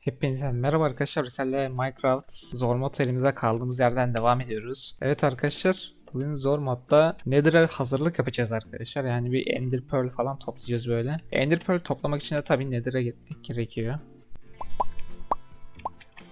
Hepinize merhaba arkadaşlar. Sizlerle Minecraft zor mod serimize kaldığımız yerden devam ediyoruz. Evet arkadaşlar. Bugün zor modda Nether'a hazırlık yapacağız arkadaşlar. Yani bir Ender Pearl falan toplayacağız böyle. Ender Pearl toplamak için de tabii Nether'a gitmek gerekiyor.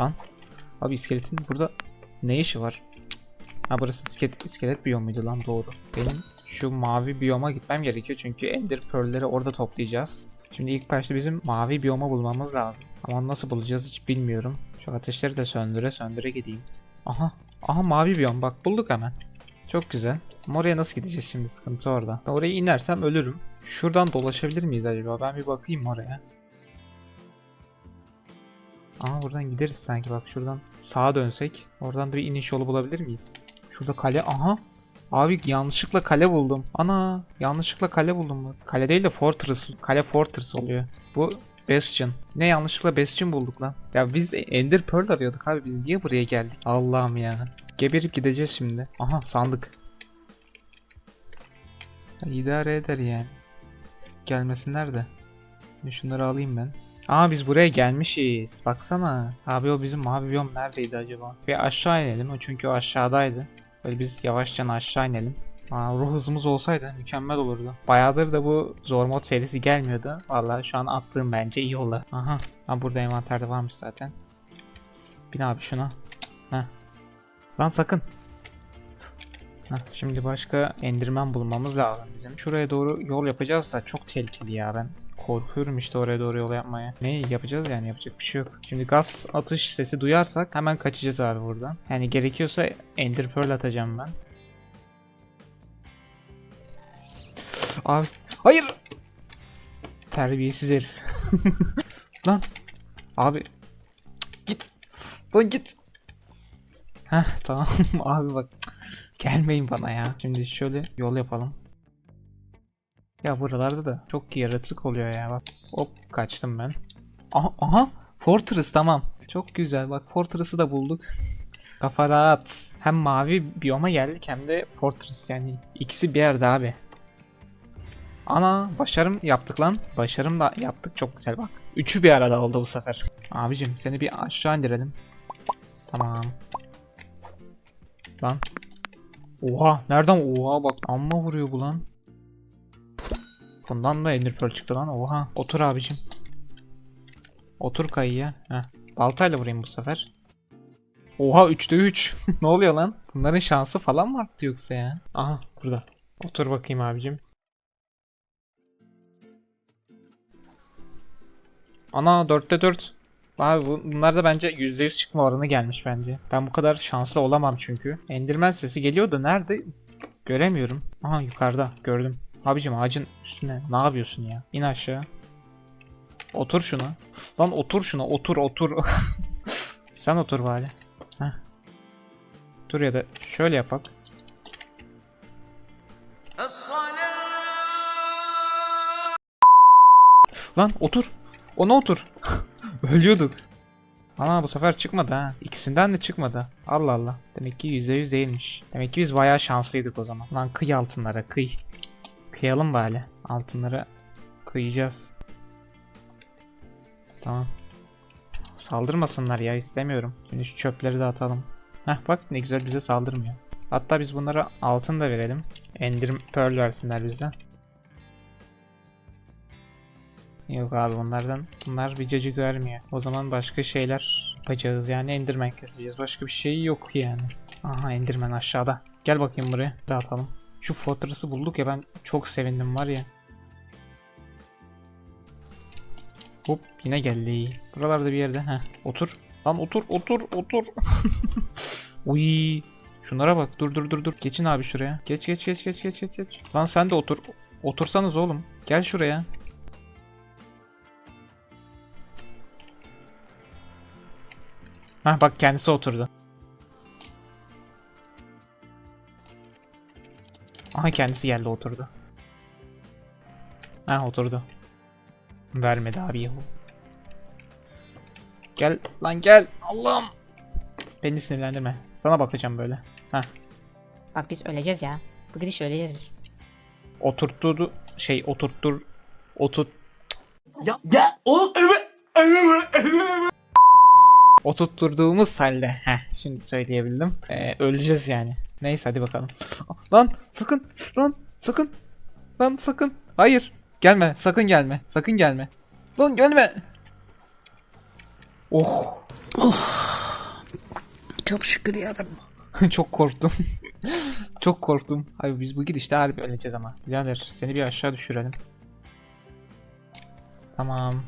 Lan. Abi iskeletin burada ne işi var? Ha burası iskelet, iskelet biyom muydu lan doğru. Benim şu mavi biyoma gitmem gerekiyor çünkü Ender Pearl'leri orada toplayacağız. Şimdi ilk başta bizim mavi biyoma bulmamız lazım. Ama nasıl bulacağız hiç bilmiyorum. Şu ateşleri de söndüre söndüre gideyim. Aha. Aha mavi biyom bak bulduk hemen. Çok güzel. Ama oraya nasıl gideceğiz şimdi sıkıntı orada. Oraya inersem ölürüm. Şuradan dolaşabilir miyiz acaba? Ben bir bakayım oraya. Aa buradan gideriz sanki bak şuradan sağa dönsek. Oradan da bir iniş yolu bulabilir miyiz? Şurada kale aha. Abi yanlışlıkla kale buldum. Ana yanlışlıkla kale buldum? Kale değil de fortress. Kale fortress oluyor. Bu Bastion. Ne yanlışlıkla Bastion bulduk lan. Ya biz Ender Pearl arıyorduk abi. Biz niye buraya geldik? Allah'ım ya. Geberip gideceğiz şimdi. Aha sandık. Ya, İdare eder yani. Gelmesinler de. Şunları alayım ben. Aa biz buraya gelmişiz. Baksana. Abi o bizim mavi biyom neredeydi acaba? Bir aşağı inelim. O çünkü o aşağıdaydı. Böyle biz yavaşça aşağı inelim. Aa, ruh hızımız olsaydı mükemmel olurdu. Bayağıdır da bu zor mod serisi gelmiyordu. Vallahi şu an attığım bence iyi oldu. Aha. Ha, burada envanterde varmış zaten. Bin abi şuna. Heh. Lan sakın. Heh, şimdi başka endirmen bulmamız lazım bizim. Şuraya doğru yol yapacağız da çok tehlikeli ya ben. Korkuyorum işte oraya doğru yol yapmaya. Ne yapacağız yani yapacak bir şey yok. Şimdi gaz atış sesi duyarsak hemen kaçacağız abi buradan. Yani gerekiyorsa Ender Pearl atacağım ben. Abi hayır. Terbiyesiz herif. Lan. Abi. Git. Lan git. Heh tamam abi bak. Gelmeyin bana ya. Şimdi şöyle yol yapalım. Ya buralarda da çok yaratık oluyor ya bak. Hop kaçtım ben. Aha, aha Fortress tamam. Çok güzel bak Fortress'ı da bulduk. Kafa rahat. Hem mavi biyoma geldik hem de Fortress yani ikisi bir yerde abi. Ana başarım yaptık lan. Başarım da yaptık çok güzel bak. Üçü bir arada oldu bu sefer. Abicim seni bir aşağı indirelim. Tamam. Lan. Oha nereden oha bak amma vuruyor bu lan. Bundan da Ender Pearl çıktı lan oha. Otur abicim. Otur kayıya. Heh. Baltayla vurayım bu sefer. Oha 3'te 3. ne oluyor lan? Bunların şansı falan mı arttı yoksa ya? Aha burada. Otur bakayım abicim. Ana 4'te 4. Abi bu- bunlar da bence %100 çıkma oranı gelmiş bence. Ben bu kadar şanslı olamam çünkü. Enderman sesi geliyor da nerede? Göremiyorum. Aha yukarıda gördüm. Abicim ağacın üstüne ne yapıyorsun ya? İn aşağı. Otur şuna. Lan otur şuna otur otur. Sen otur bari. Heh. Dur ya da şöyle yapak. Lan otur. Ona otur. Ölüyorduk. Ana bu sefer çıkmadı ha. İkisinden de çıkmadı. Allah Allah. Demek ki %100 değilmiş. Demek ki biz bayağı şanslıydık o zaman. Lan kıy altınlara kıy. Kıyalım bari. Altınlara kıyacağız. Tamam. Saldırmasınlar ya istemiyorum. Şimdi şu çöpleri de atalım. Heh bak ne güzel bize saldırmıyor. Hatta biz bunlara altın da verelim. Ender Pearl versinler bize. Yok abi bunlardan bunlar bir cacık vermiyor. O zaman başka şeyler yapacağız yani Enderman keseceğiz. Başka bir şey yok yani. Aha Enderman aşağıda. Gel bakayım buraya. Dağıtalım. Şu Fortress'ı bulduk ya ben çok sevindim var ya. Hop yine geldi. Buralarda bir yerde. Heh, otur. Lan otur otur otur. Uy. Şunlara bak. Dur dur dur dur. Geçin abi şuraya. Geç geç geç geç geç geç. Lan sen de otur. Otursanız oğlum. Gel şuraya. Hah bak kendisi oturdu. Aha kendisi geldi oturdu. Ha oturdu. Vermedi abi yahu. Gel lan gel. Allah'ım. Beni sinirlendirme. Sana bakacağım böyle. Ha. Bak biz öleceğiz ya. Bu gidiş öleceğiz biz. Oturtturdu şey oturttur oturt Ya ya oğlum evet. Oturtturduğumuz halde. Heh şimdi söyleyebildim. Ee, öleceğiz yani. Neyse hadi bakalım. Lan sakın lan sakın lan sakın. Hayır gelme sakın gelme sakın gelme. Lan gelme. Oh Çok şükür yarabbim. çok korktum. çok korktum. Abi biz bu gidişte harbi öleceğiz ama. Birader seni bir aşağı düşürelim. Tamam.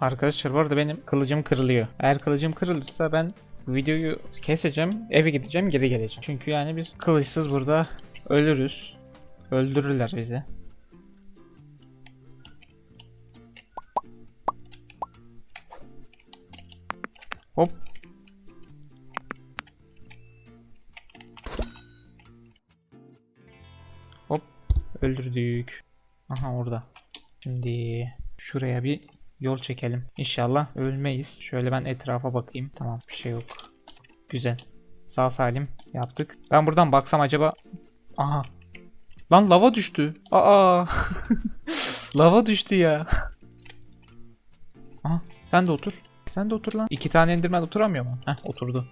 Arkadaşlar bu arada benim kılıcım kırılıyor. Eğer kılıcım kırılırsa ben videoyu keseceğim, eve gideceğim, geri geleceğim. Çünkü yani biz kılıçsız burada ölürüz. Öldürürler bizi. Hop. Hop. Öldürdük. Aha orada. Şimdi şuraya bir yol çekelim. İnşallah ölmeyiz. Şöyle ben etrafa bakayım. Tamam bir şey yok. Güzel. Sağ salim yaptık. Ben buradan baksam acaba... Aha. Lan lava düştü. Aa. lava düştü ya. Aha sen de otur. Sen de otur lan. İki tane endirmen oturamıyor mu? Heh oturdu.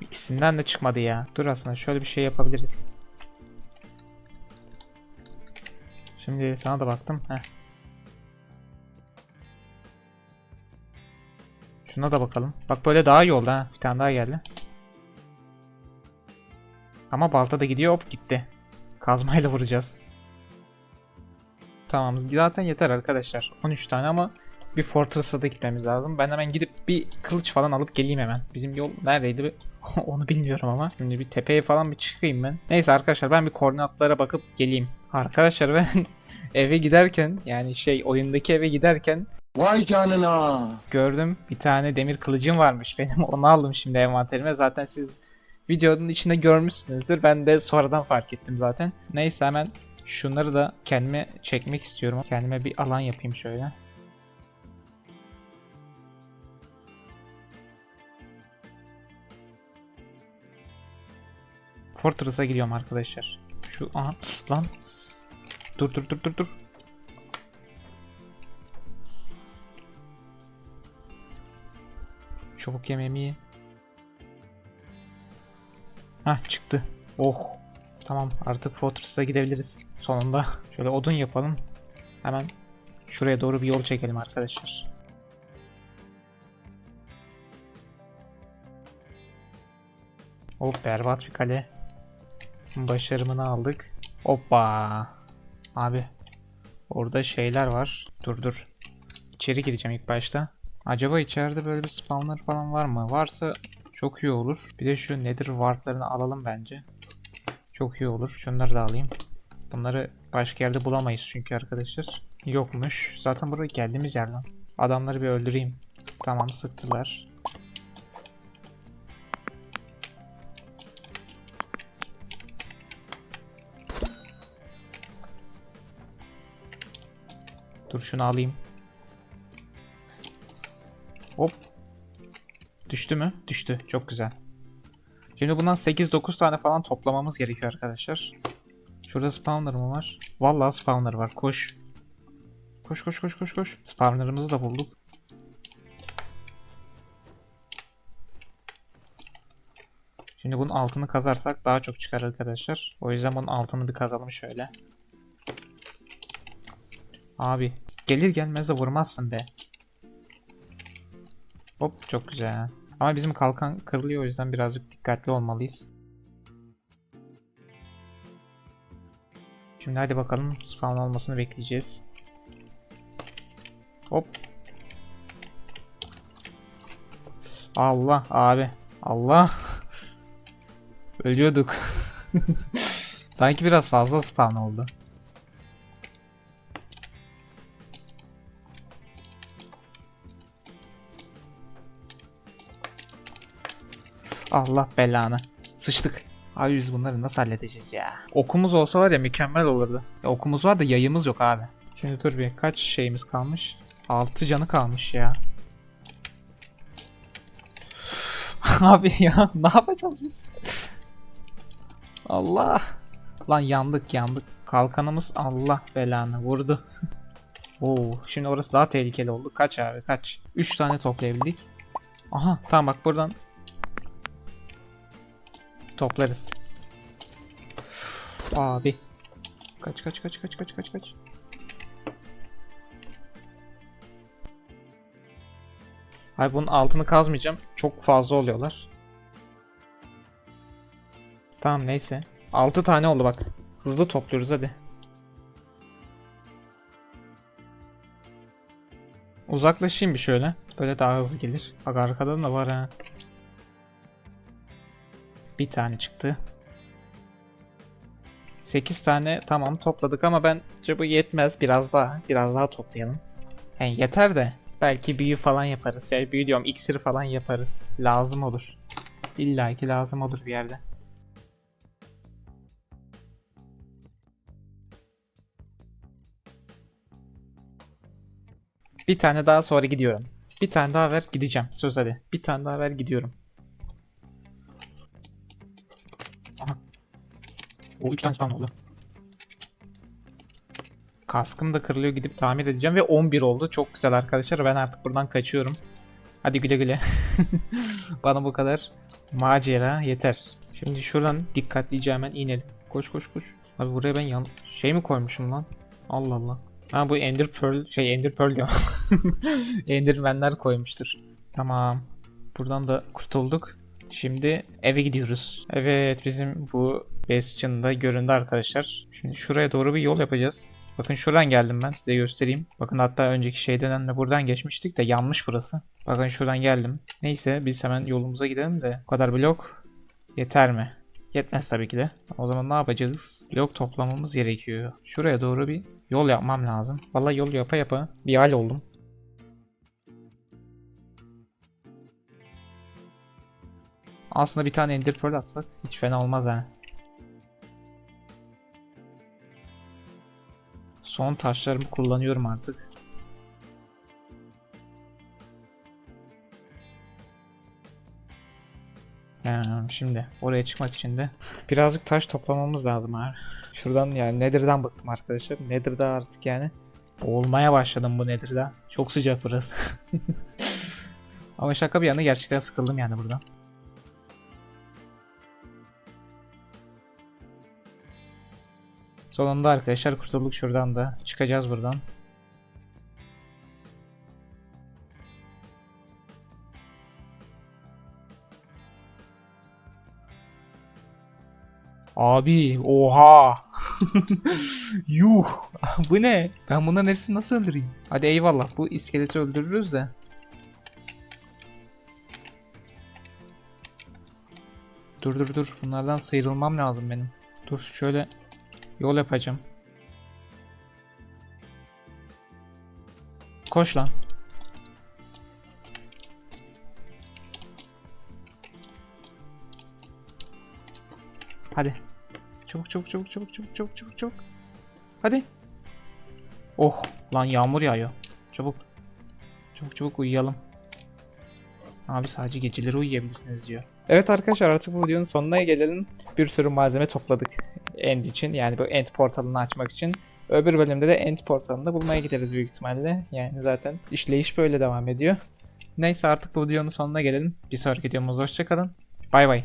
İkisinden de çıkmadı ya. Dur aslında şöyle bir şey yapabiliriz. Şimdi sana da baktım. Heh. Şuna da bakalım. Bak böyle daha iyi oldu ha. Bir tane daha geldi. Ama balta da gidiyor hop gitti. Kazmayla vuracağız. Tamam zaten yeter arkadaşlar. 13 tane ama bir Fortress'a da gitmemiz lazım. Ben hemen gidip bir kılıç falan alıp geleyim hemen. Bizim yol neredeydi onu bilmiyorum ama. Şimdi bir tepeye falan bir çıkayım ben. Neyse arkadaşlar ben bir koordinatlara bakıp geleyim. Arkadaşlar ben eve giderken yani şey oyundaki eve giderken Vay canına. gördüm bir tane demir kılıcım varmış. Benim onu aldım şimdi envanterime. Zaten siz videonun içinde görmüşsünüzdür. Ben de sonradan fark ettim zaten. Neyse hemen şunları da kendime çekmek istiyorum. Kendime bir alan yapayım şöyle. Fortress'a gidiyorum arkadaşlar. Şu aha lan dur dur dur dur dur Çabuk yemeğimi ye. Hah çıktı. Oh. Tamam artık Fortress'a gidebiliriz. Sonunda. Şöyle odun yapalım. Hemen şuraya doğru bir yol çekelim arkadaşlar. Oh berbat bir kale. Başarımını aldık. Hoppa. Abi. Orada şeyler var. Dur dur. İçeri gireceğim ilk başta. Acaba içeride böyle bir spawner falan var mı? Varsa çok iyi olur. Bir de şu nedir warplarını alalım bence. Çok iyi olur. Şunları da alayım. Bunları başka yerde bulamayız çünkü arkadaşlar. Yokmuş. Zaten buraya geldiğimiz yer lan. Adamları bir öldüreyim. Tamam sıktılar. Dur şunu alayım. Hop. Düştü mü? Düştü. Çok güzel. Şimdi bundan 8-9 tane falan toplamamız gerekiyor arkadaşlar. Şurada spawner mı var? Vallahi spawner var. Koş. Koş koş koş koş koş. Spawner'ımızı da bulduk. Şimdi bunun altını kazarsak daha çok çıkar arkadaşlar. O yüzden bunun altını bir kazalım şöyle. Abi gelir gelmez de vurmazsın be. Hop çok güzel. Ama bizim kalkan kırılıyor o yüzden birazcık dikkatli olmalıyız. Şimdi hadi bakalım spawn olmasını bekleyeceğiz. Hop. Allah abi. Allah. Ölüyorduk. Sanki biraz fazla spawn oldu. Allah belanı. Sıçtık. Abi biz bunları nasıl halledeceğiz ya? Okumuz olsa var ya mükemmel olurdu. Ya okumuz var da yayımız yok abi. Şimdi dur bir kaç şeyimiz kalmış? 6 canı kalmış ya. abi ya ne yapacağız biz? Allah. Lan yandık yandık. Kalkanımız Allah belanı vurdu. Oo, şimdi orası daha tehlikeli oldu. Kaç abi kaç. 3 tane toplayabildik. Aha tamam bak buradan toplarız. Abi. Kaç kaç kaç kaç kaç kaç kaç. Ay bunun altını kazmayacağım. Çok fazla oluyorlar. Tamam neyse. 6 tane oldu bak. Hızlı topluyoruz hadi. Uzaklaşayım bir şöyle. Böyle daha hızlı gelir. Bak arkadan da var ha. Bir tane çıktı. 8 tane tamam topladık ama bence bu yetmez. Biraz daha biraz daha toplayalım. Yani yeter de belki büyü falan yaparız. Yani büyü diyorum iksir falan yaparız. Lazım olur. İlla ki lazım olur bir yerde. Bir tane daha sonra gidiyorum. Bir tane daha ver gideceğim. Söz hadi. Bir tane daha ver gidiyorum. O 3 tane spam oldu. Kaskım da kırılıyor gidip tamir edeceğim ve 11 oldu. Çok güzel arkadaşlar. Ben artık buradan kaçıyorum. Hadi güle güle. Bana bu kadar macera yeter. Şimdi şuradan dikkatlice hemen inelim. Koş koş koş. Abi buraya ben yan şey mi koymuşum lan? Allah Allah. Ha bu Ender Pearl şey Ender Pearl diyorum. Endermenler koymuştur. Tamam. Buradan da kurtulduk. Şimdi eve gidiyoruz. Evet bizim bu Bastion da göründü arkadaşlar. Şimdi şuraya doğru bir yol yapacağız. Bakın şuradan geldim ben size göstereyim. Bakın hatta önceki şeyden de buradan geçmiştik de yanmış burası. Bakın şuradan geldim. Neyse biz hemen yolumuza gidelim de. Bu kadar blok yeter mi? Yetmez tabii ki de. O zaman ne yapacağız? Blok toplamamız gerekiyor. Şuraya doğru bir yol yapmam lazım. Vallahi yol yapa yapa bir hal oldum. Aslında bir tane Ender Pearl atsak hiç fena olmaz ha. Son taşlarımı kullanıyorum artık. Yani şimdi oraya çıkmak için de birazcık taş toplamamız lazım abi. Şuradan yani Nether'dan bıktım arkadaşlar. Nether'da artık yani olmaya başladım bu Nether'da. Çok sıcak burası. Ama şaka bir yana gerçekten sıkıldım yani buradan. Sonunda arkadaşlar kurtulduk şuradan da. Çıkacağız buradan. Abi oha. Yuh. bu ne? Ben bunların hepsini nasıl öldüreyim? Hadi eyvallah bu iskeleti öldürürüz de. Dur dur dur. Bunlardan sıyrılmam lazım benim. Dur şöyle yol yapacağım. Koş lan. Hadi. Çabuk çabuk çabuk çabuk çabuk çabuk çabuk çabuk. Hadi. Oh lan yağmur yağıyor. Çabuk. Çabuk çabuk uyuyalım. Abi sadece geceleri uyuyabilirsiniz diyor. Evet arkadaşlar artık bu videonun sonuna gelelim. Bir sürü malzeme topladık End için. Yani bu End portalını açmak için. Öbür bölümde de End portalını bulmaya gideriz büyük ihtimalle. Yani zaten işleyiş böyle devam ediyor. Neyse artık bu videonun sonuna gelelim. Bir sonraki videomuzda hoşçakalın. Bay bay.